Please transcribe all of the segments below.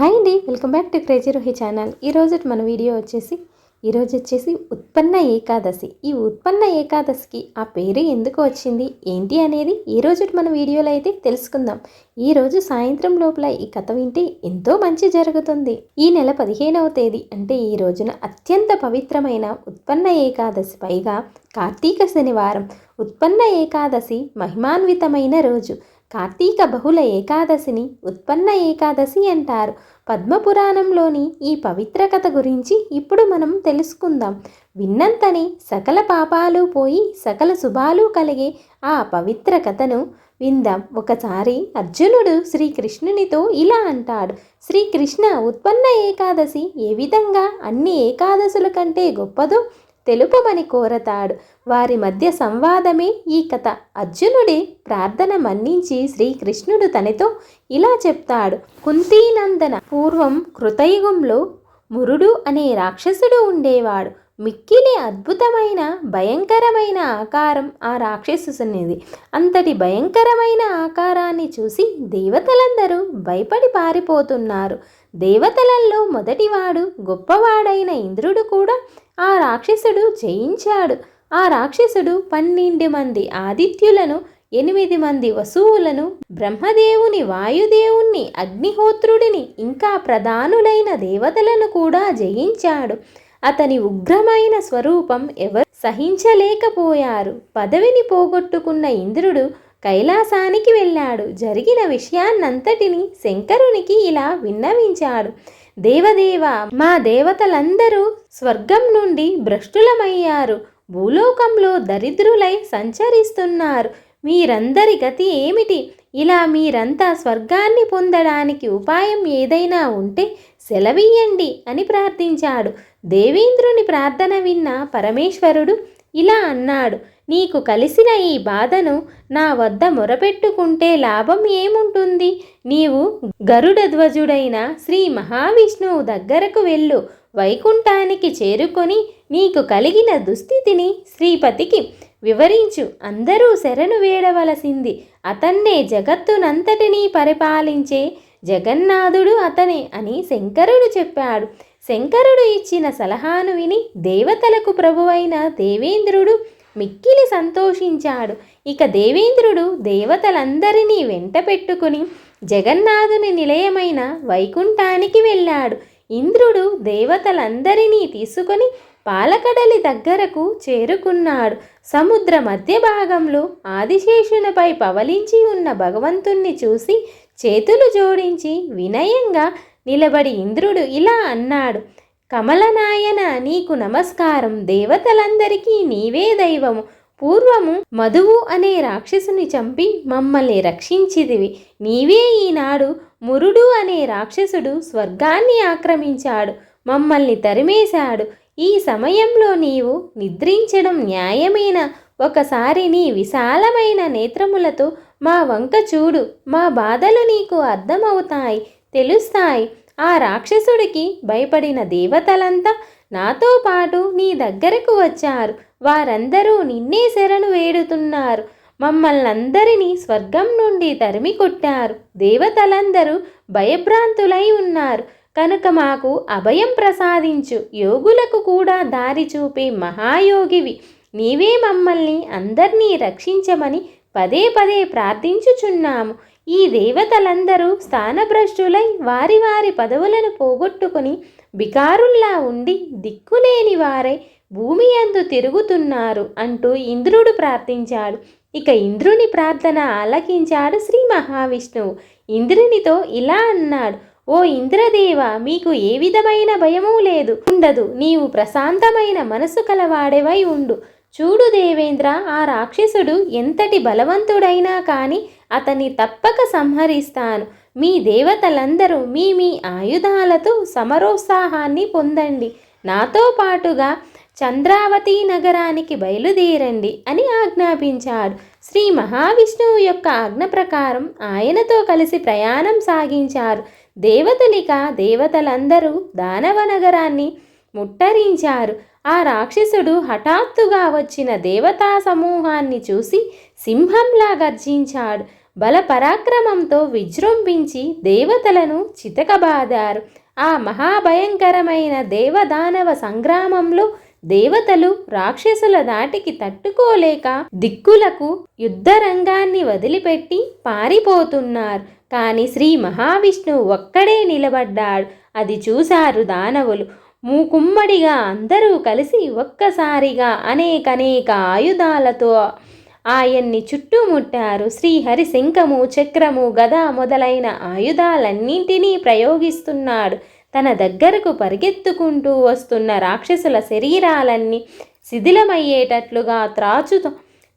Hi అండి welcome back to crazy Rohi channel. ఈరోజు మన వీడియో వచ్చేసి ఈరోజు వచ్చేసి ఉత్పన్న ఏకాదశి. ఈ ఉత్పన్న ఏకాదశికి ఆ పేరు ఎందుకు వచ్చింది ఏంటి అనేది ఈ మన వీడియోలో అయితే తెలుసుకుందాం. ఈ రోజు సాయంత్రం లోపల ఈ కథ వింటే ఎంతో మంచి జరుగుతుంది. ఈ నెల పదిహేనవ తేదీ అంటే ఈ రోజున అత్యంత పవిత్రమైన ఉత్పన్న ఏకాదశి. పైగా కార్తీక శనివారం. ఉత్పన్న ఏకాదశి మహిమాన్వితమైన రోజు. కార్తీక బహుళ ఏకాదశిని ఉత్పన్న ఏకాదశి అంటారు. పద్మపురాణంలోని ఈ పవిత్ర కథ గురించి ఇప్పుడు మనం తెలుసుకుందాం. విన్నంతనే సకల పాపాలు పోయి సకల శుభాలు కలిగే ఆ పవిత్ర కథను విందాం. ఒకసారి అర్జునుడు శ్రీకృష్ణునితో ఇలా అంటాడు. శ్రీకృష్ణ ఉత్పన్న ఏకాదశి ఏ విధంగా అన్ని ఏకాదశుల కంటే గొప్పదో తెలుపమని కోరతాడు. వారి మధ్య సంవాదమే ఈ కథ. అర్జునుడి ప్రార్థన మన్నించి శ్రీకృష్ణుడు తనతో ఇలా చెప్తాడు. కుంతీనందన పూర్వం కృతయుగంలో మురుడు అనే రాక్షసుడు ఉండేవాడు. మిక్కిలి అద్భుతమైన భయంకరమైన ఆకారం ఆ రాక్షసునిది. అంతటి భయంకరమైన ఆకారాన్ని చూసి దేవతలందరూ భయపడి పారిపోతున్నారు. దేవతలలో మొదటివాడు గొప్పవాడైన ఇంద్రుడు కూడా ఆ రాక్షసుడు జయించాడు. ఆ రాక్షసుడు పన్నెండు మంది ఆదిత్యులను ఎనిమిది మంది వసువులను బ్రహ్మదేవుని వాయుదేవుణ్ణి అగ్నిహోత్రుడిని ఇంకా ప్రధానులైన దేవతలను కూడా జయించాడు. అతని ఉగ్రమైన స్వరూపం ఎవరు? సహించలేకపోయారు. పదవిని పోగొట్టుకున్న ఇంద్రుడు కైలాసానికి వెళ్ళాడు. జరిగిన విషయాన్నంతటిని శంకరునికి ఇలా విన్నవించాడు. దేవదేవ మా దేవతలందరూ స్వర్గం నుండి భ్రష్టులమయ్యారు. భూలోకంలో దరిద్రులై సంచరిస్తున్నారు. మీరందరి గతి ఏమిటి? ఇలా మీరంతా స్వర్గాన్ని పొందడానికి ఉపాయం ఏదైనా ఉంటే సెలవియ్యండి అని ప్రార్థించాడు. దేవేంద్రుని ప్రార్థన విన్న పరమేశ్వరుడు ఇలా అన్నాడు. నీకు కలిసిన ఈ బాధను నా వద్ద మొరపెట్టుకుంటే లాభం ఏముంటుంది? నీవు గరుడ ధ్వజుడైన శ్రీ మహావిష్ణువు దగ్గరకు వెళ్ళు. వైకుంఠానికి చేరుకొని నీకు కలిగిన దుస్థితిని శ్రీపతికి వివరించు. అందరూ శరణు వేడవలసింది. అతన్నే జగత్తునంతటినీ పరిపాలించే జగన్నాథుడు అతనే అని శంకరుడు చెప్పాడు. శంకరుడు ఇచ్చిన సలహాను విని దేవతలకు ప్రభువైన దేవేంద్రుడు మిక్కిలి సంతోషించాడు. ఇక దేవేంద్రుడు దేవతలందరినీ వెంట పెట్టుకుని జగన్నాథుని నిలయమైన వైకుంఠానికి వెళ్ళాడు. ఇంద్రుడు దేవతలందరినీ తీసుకొని పాలకడలి దగ్గరకు చేరుకున్నాడు. సముద్ర మధ్య భాగంలో ఆదిశేషునిపై పవలించి ఉన్న భగవంతుణ్ణి చూసి చేతులు జోడించి వినయంగా నిలబడి ఇంద్రుడు ఇలా అన్నాడు కమలనాయన నీకు నమస్కారం. దేవతలందరికీ నీవే దైవము. పూర్వము మధువు అనే రాక్షసుని చంపి మమ్మల్ని రక్షించిదివి నీవే ఈనాడు మురుడు అనే రాక్షసుడు స్వర్గాన్ని ఆక్రమించాడు మమ్మల్ని తరిమేశాడు. ఈ సమయంలో నీవు నిద్రించడం న్యాయమేనా? ఒకసారి నీ విశాలమైన నేత్రములతో మా వంక చూడు. మా బాధలు నీకు అర్థమవుతాయి. తెలుస్తాయి. ఆ రాక్షసుడికి భయపడిన దేవతలంతా నాతో పాటు నీ దగ్గరకు వచ్చారు. వారందరూ నిన్నే శరణు వేడుతున్నారు. మమ్మల్నందరినీ స్వర్గం నుండి తరిమి కొట్టారు. దేవతలందరూ భయభ్రాంతులై ఉన్నారు. కనుక మాకు అభయం ప్రసాదించు. యోగులకు కూడా దారి చూపే మహాయోగివి. నీవే మమ్మల్ని అందరినీ రక్షించమని పదే పదే ప్రార్థించుచున్నాము. ఈ దేవతలందరూ స్థానభ్రష్టులై వారి వారి పదవులను పోగొట్టుకుని బికారుల్లా ఉండి దిక్కులేని వారై భూమి అందు తిరుగుతున్నారు అంటూ ఇంద్రుడు ప్రార్థించాడు. ఇక ఇంద్రుని ప్రార్థన ఆలకించాడు శ్రీ మహావిష్ణువు. ఇంద్రునితో ఇలా అన్నాడు ఓ ఇంద్రదేవ మీకు ఏ విధమైన భయమూ లేదు. ఉండదు నీవు ప్రశాంతమైన మనసు కలవాడేవై ఉండు. చూడు దేవేంద్ర ఆ రాక్షసుడు ఎంతటి బలవంతుడైనా కానీ అతన్ని తప్పక సంహరిస్తాను. మీ దేవతలందరూ మీ మీ ఆయుధాలతో సమరోత్సాహాన్ని పొందండి. నాతో పాటుగా చంద్రావతి నగరానికి బయలుదేరండి అని ఆజ్ఞాపించాడు. శ్రీ మహావిష్ణువు యొక్క ఆజ్ఞ ప్రకారం ఆయనతో కలిసి ప్రయాణం సాగించారు. దేవతలిక దేవతలందరూ దానవ నగరాన్ని ముట్టరించారు. ఆ రాక్షసుడు హఠాత్తుగా వచ్చిన దేవతా సమూహాన్ని చూసి సింహంలా గర్జించాడు. బల పరాక్రమంతో విజృంభించి దేవతలను చితకబాదారు. ఆ మహాభయంకరమైన దేవదానవ సంగ్రామంలో దేవతలు రాక్షసుల దాటికి తట్టుకోలేక దిక్కులకు యుద్ధరంగాన్ని వదిలిపెట్టి పారిపోతున్నారు. కానీ శ్రీ మహావిష్ణువు ఒక్కడే నిలబడ్డాడు. అది చూశారు దానవులు. మూకుమ్మడిగా అందరూ కలిసి ఒక్కసారిగా అనేకనేక ఆయుధాలతో ఆయన్ని చుట్టుముట్టారు. శ్రీహరి శంఖము చక్రము గద మొదలైన ఆయుధాలన్నింటినీ ప్రయోగిస్తున్నాడు. తన దగ్గరకు పరిగెత్తుకుంటూ వస్తున్న రాక్షసుల శరీరాలన్నీ శిథిలమయ్యేటట్లుగా త్రాచుతో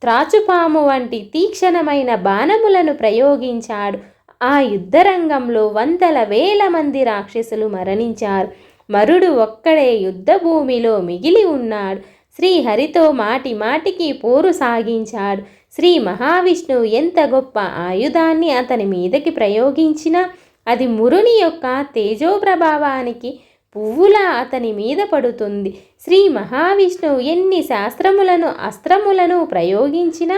త్రాచుపాము వంటి తీక్షణమైన బాణములను ప్రయోగించాడు. ఆ యుద్ధరంగంలో వందల వేల మంది రాక్షసులు మరణించారు. మరుడు ఒక్కడే యుద్ధభూమిలో మిగిలి ఉన్నాడు. శ్రీహరితో మాటి మాటికి పోరు సాగించాడు. శ్రీ మహావిష్ణువు ఎంత గొప్ప ఆయుధాన్ని అతని మీదకి ప్రయోగించినా అది మురుని యొక్క తేజో ప్రభావానికి పువ్వులా అతని మీద పడుతుంది. శ్రీ మహావిష్ణువు ఎన్ని శాస్త్రములను అస్త్రములను ప్రయోగించినా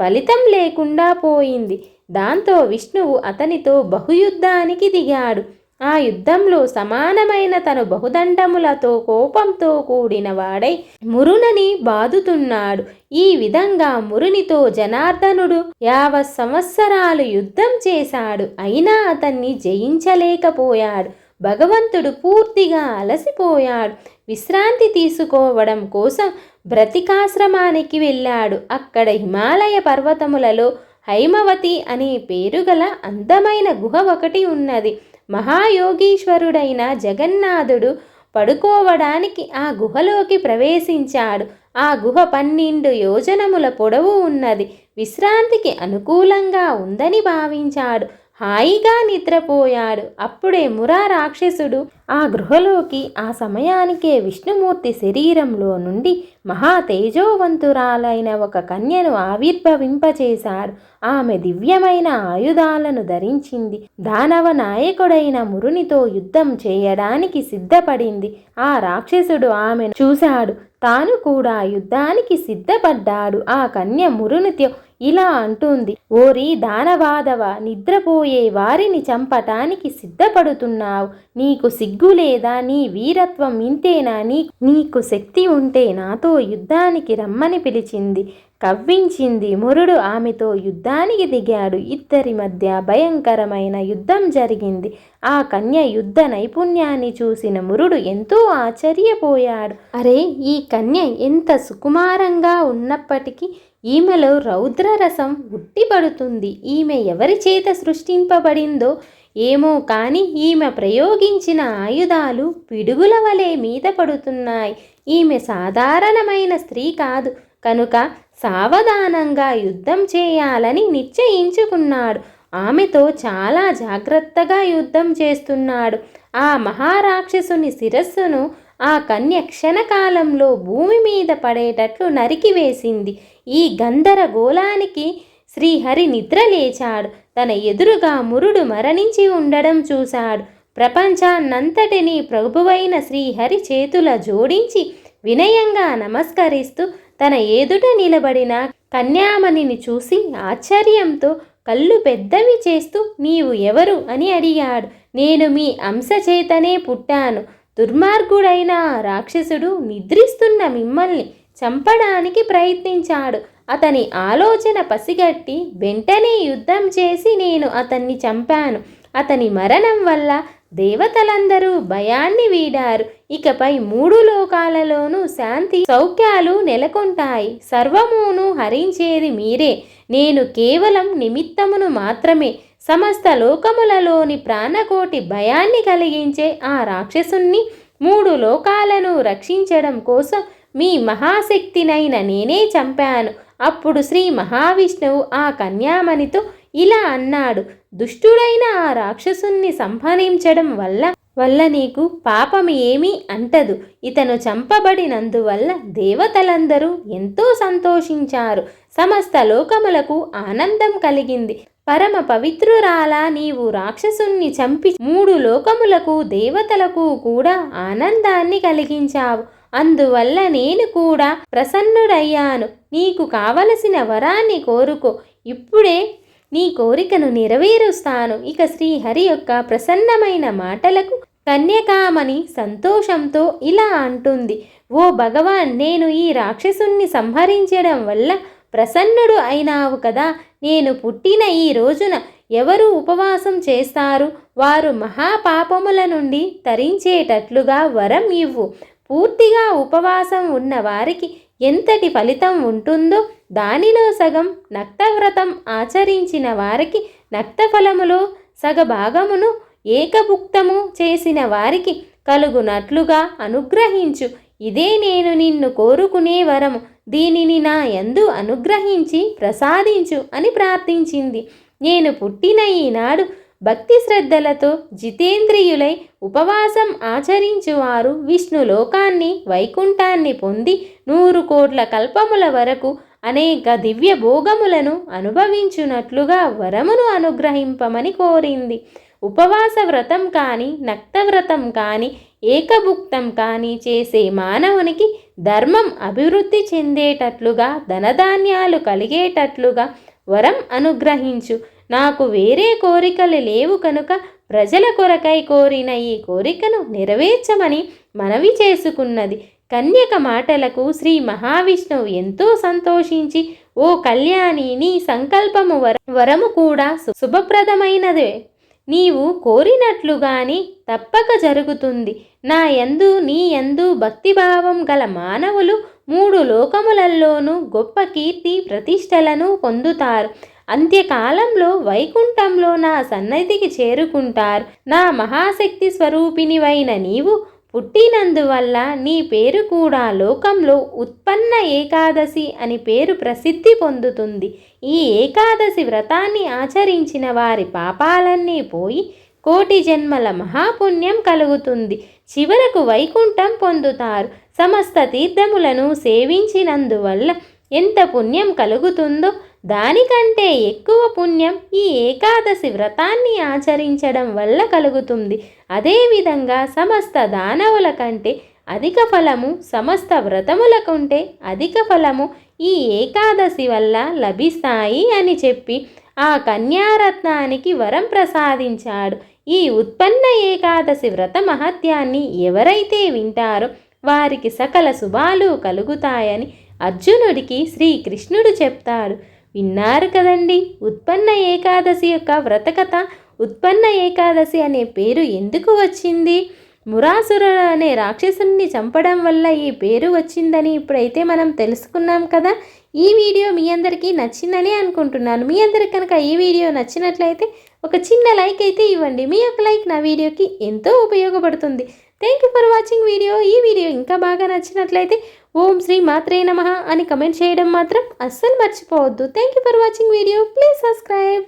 ఫలితం లేకుండా పోయింది. దాంతో విష్ణువు అతనితో బహుయుద్ధానికి దిగాడు. ఆ యుద్ధంలో సమానమైన తను బహుదండములతో కోపంతో కూడిన వాడై మురునని బాదుతున్నాడు. ఈ విధంగా మురునితో జనార్దనుడు యావ సంవత్సరాలు యుద్ధం చేశాడు. అయినా అతన్ని జయించలేకపోయాడు. భగవంతుడు పూర్తిగా అలసిపోయాడు. విశ్రాంతి తీసుకోవడం కోసం బ్రతికాశ్రమానికి వెళ్ళాడు. అక్కడ హిమాలయ పర్వతములలో హైమవతి అనే పేరుగల అందమైన గుహ ఒకటి ఉన్నది. మహాయోగీశ్వరుడైన జగన్నాథుడు పడుకోవడానికి ఆ గుహలోకి ప్రవేశించాడు. ఆ గుహ పన్నెండు యోజనముల పొడవు ఉన్నది. విశ్రాంతికి అనుకూలంగా ఉందని భావించాడు. హాయిగా నిద్రపోయాడు. అప్పుడే మురా రాక్షసుడు ఆ గృహలోకి ఆ సమయానికే విష్ణుమూర్తి శరీరంలో నుండి మహా తేజోవంతురాలైన ఒక కన్యను ఆవిర్భవింపచేశాడు. ఆమె దివ్యమైన ఆయుధాలను ధరించింది. దానవ నాయకుడైన మురునితో యుద్ధం చేయడానికి సిద్ధపడింది. ఆ రాక్షసుడు ఆమెను చూశాడు. తాను కూడా యుద్ధానికి సిద్ధపడ్డాడు. ఆ కన్య మురునిత్యం ఇలా అంటుంది ఓరి దానవాదవ నిద్రపోయే వారిని చంపటానికి సిద్ధపడుతున్నావు. నీకు సిగ్గు లేదా? నీ వీరత్వం ఇంతేనా? నీ నీకు శక్తి ఉంటే నాతో యుద్ధానికి రమ్మని పిలిచింది. కవ్వించింది మురుడు ఆమెతో యుద్ధానికి దిగాడు. ఇద్దరి మధ్య భయంకరమైన యుద్ధం జరిగింది. ఆ కన్య యుద్ధ నైపుణ్యాన్ని చూసిన మురుడు ఎంతో ఆశ్చర్యపోయాడు. అరే ఈ కన్య ఎంత సుకుమారంగా ఉన్నప్పటికీ ఈమెలో రౌద్రరసం ఉట్టిపడుతుంది. ఈమె ఎవరి చేత సృష్టింపబడిందో ఏమో కానీ ఈమె ప్రయోగించిన ఆయుధాలు పిడుగుల వలె మీద పడుతున్నాయి. ఈమె సాధారణమైన స్త్రీ కాదు. కనుక సావధానంగా యుద్ధం చేయాలని నిశ్చయించుకున్నాడు. ఆమెతో చాలా జాగ్రత్తగా యుద్ధం చేస్తున్నాడు. ఆ మహారాక్షసుని శిరస్సును ఆ కన్య క్షణకాలంలో భూమి మీద పడేటట్లు నరికివేసింది ఈ గందరగోళానికి శ్రీహరి నిద్ర లేచాడు. తన ఎదురుగా మురుడు మరణించి ఉండడం చూశాడు. ప్రపంచాన్నంతటినీ ప్రభువైన శ్రీహరి చేతుల జోడించి వినయంగా నమస్కరిస్తూ తన ఎదుట నిలబడిన కన్యామణిని చూసి ఆశ్చర్యంతో కళ్ళు పెద్దవి చేస్తూ నీవు ఎవరు? అని అడిగాడు. నేను మీ అంశచేతనే పుట్టాను. దుర్మార్గుడైన రాక్షసుడు నిద్రిస్తున్న మిమ్మల్ని చంపడానికి ప్రయత్నించాడు. అతని ఆలోచన పసిగట్టి వెంటనే యుద్ధం చేసి నేను అతన్ని చంపాను. అతని మరణం వల్ల దేవతలందరూ భయాన్ని వీడారు. ఇకపై మూడు లోకాలలోనూ శాంతి సౌఖ్యాలు నెలకొంటాయి. సర్వమును హరించేది మీరే. నేను కేవలం నిమిత్తమును మాత్రమే. సమస్త లోకములలోని ప్రాణకోటి భయాన్ని కలిగించే ఆ రాక్షసుణ్ణి మూడు లోకాలను రక్షించడం కోసం మీ మహాశక్తినైన నేనే చంపాను. అప్పుడు శ్రీ మహావిష్ణువు ఆ కన్యామణితో ఇలా అన్నాడు. దుష్టుడైన ఆ రాక్షసుణ్ణి సంహరించడం వల్ల వల్ల నీకు పాపం ఏమీ అంటదు. ఇతను చంపబడినందువల్ల దేవతలందరూ ఎంతో సంతోషించారు. సమస్త లోకములకు ఆనందం కలిగింది. పరమ పవిత్రురాల నీవు రాక్షసుణ్ణి చంపి మూడు లోకములకు దేవతలకు కూడా ఆనందాన్ని కలిగించావు. అందువల్ల నేను కూడా ప్రసన్నుడయ్యాను. నీకు కావలసిన వరాన్ని కోరుకో. ఇప్పుడే నీ కోరికను నెరవేరుస్తాను. ఇక శ్రీహరి యొక్క ప్రసన్నమైన మాటలకు కన్యకామని సంతోషంతో ఇలా అంటుంది. ఓ భగవాన్ నేను ఈ రాక్షసుణ్ణి సంహరించడం వల్ల ప్రసన్నుడు అయినావు కదా. నేను పుట్టిన ఈ రోజున ఎవరు ఉపవాసం చేస్తారు? వారు మహాపాపముల నుండి తరించేటట్లుగా వరం ఇవ్వు. పూర్తిగా ఉపవాసం ఉన్న వారికి ఎంతటి ఫలితం ఉంటుందో దానిలో సగం నక్తవ్రతం ఆచరించిన వారికి నక్తఫలములో సగభాగమును ఏకభుక్తము చేసిన వారికి కలుగునట్లుగా అనుగ్రహించు. ఇదే నేను నిన్ను కోరుకునే వరము. దీనిని నా యందు అనుగ్రహించి ప్రసాదించు అని ప్రార్థించింది. నేను పుట్టిన ఈనాడు భక్తి శ్రద్ధలతో జితేంద్రియులై ఉపవాసం ఆచరించువారు. విష్ణు లోకాన్ని వైకుంఠాన్ని పొంది నూరు కోట్ల కల్పముల వరకు అనేక దివ్య భోగములను అనుభవించునట్లుగా వరమును అనుగ్రహింపమని కోరింది. ఉపవాస వ్రతం కానీ నక్తవ్రతం కానీ ఏకభుక్తం కానీ చేసే మానవునికి ధర్మం అభివృద్ధి చెందేటట్లుగా ధనధాన్యాలు కలిగేటట్లుగా వరం అనుగ్రహించు. నాకు వేరే కోరికలు లేవు కనుక ప్రజల కొరకై కోరిన ఈ కోరికను నెరవేర్చమని మనవి చేసుకున్నది. కన్యక మాటలకు శ్రీ మహావిష్ణువు ఎంతో సంతోషించి ఓ కళ్యాణి నీ సంకల్పము వర వరము కూడా సు- శుభప్రదమైనదే. నీవు కోరినట్లుగాని తప్పక జరుగుతుంది. నా యందు నీ యందు భక్తిభావం గల మానవులు మూడు లోకములల్లోనూ గొప్ప కీర్తి ప్రతిష్టలను పొందుతారు. అంత్యకాలంలో వైకుంఠంలో నా సన్నిధికి చేరుకుంటారు. నా మహాశక్తి స్వరూపినివైన నీవు పుట్టినందువల్ల నీ పేరు కూడా లోకంలో ఉత్పన్న ఏకాదశి అని పేరు ప్రసిద్ధి పొందుతుంది. ఈ ఏకాదశి వ్రతాన్ని ఆచరించిన వారి పాపాలన్నీ పోయి కోటి జన్మల మహాపుణ్యం కలుగుతుంది. చివరకు వైకుంఠం పొందుతారు. సమస్త తీర్థములను సేవించినందువల్ల ఎంత పుణ్యం కలుగుతుందో దానికంటే ఎక్కువ పుణ్యం ఈ ఏకాదశి వ్రతాన్ని ఆచరించడం వల్ల కలుగుతుంది. అదేవిధంగా సమస్త దానవుల కంటే అధిక ఫలము సమస్త వ్రతముల కంటే అధిక ఫలము ఈ ఏకాదశి వల్ల లభిస్తాయి అని చెప్పి ఆ కన్యారత్నానికి వరం ప్రసాదించాడు. ఈ ఉత్పన్న ఏకాదశి వ్రత మహత్యాన్ని ఎవరైతే వింటారో వారికి సకల శుభాలు కలుగుతాయని అర్జునుడికి శ్రీకృష్ణుడు చెప్తాడు. విన్నారు కదండి. ఉత్పన్న ఏకాదశి యొక్క వ్రతకథ ఉత్పన్న ఏకాదశి అనే పేరు ఎందుకు వచ్చింది? మురాసుర అనే రాక్షసుని చంపడం వల్ల ఈ పేరు వచ్చిందని ఇప్పుడైతే మనం తెలుసుకున్నాం కదా. ఈ వీడియో మీ అందరికీ నచ్చిందని అనుకుంటున్నాను. మీ అందరికి కనుక ఈ వీడియో నచ్చినట్లయితే ఒక చిన్న లైక్ అయితే ఇవ్వండి. మీ యొక్క లైక్ నా వీడియోకి ఎంతో ఉపయోగపడుతుంది. Thank you for watching video ఈ వీడియో ఇంకా బాగా నచ్చినట్లయితే ఓం శ్రీ మాత్రే నమ అని కమెంట్ చేయడం మాత్రం అస్సలు మర్చిపోవద్దు. Thank you for watching video please subscribe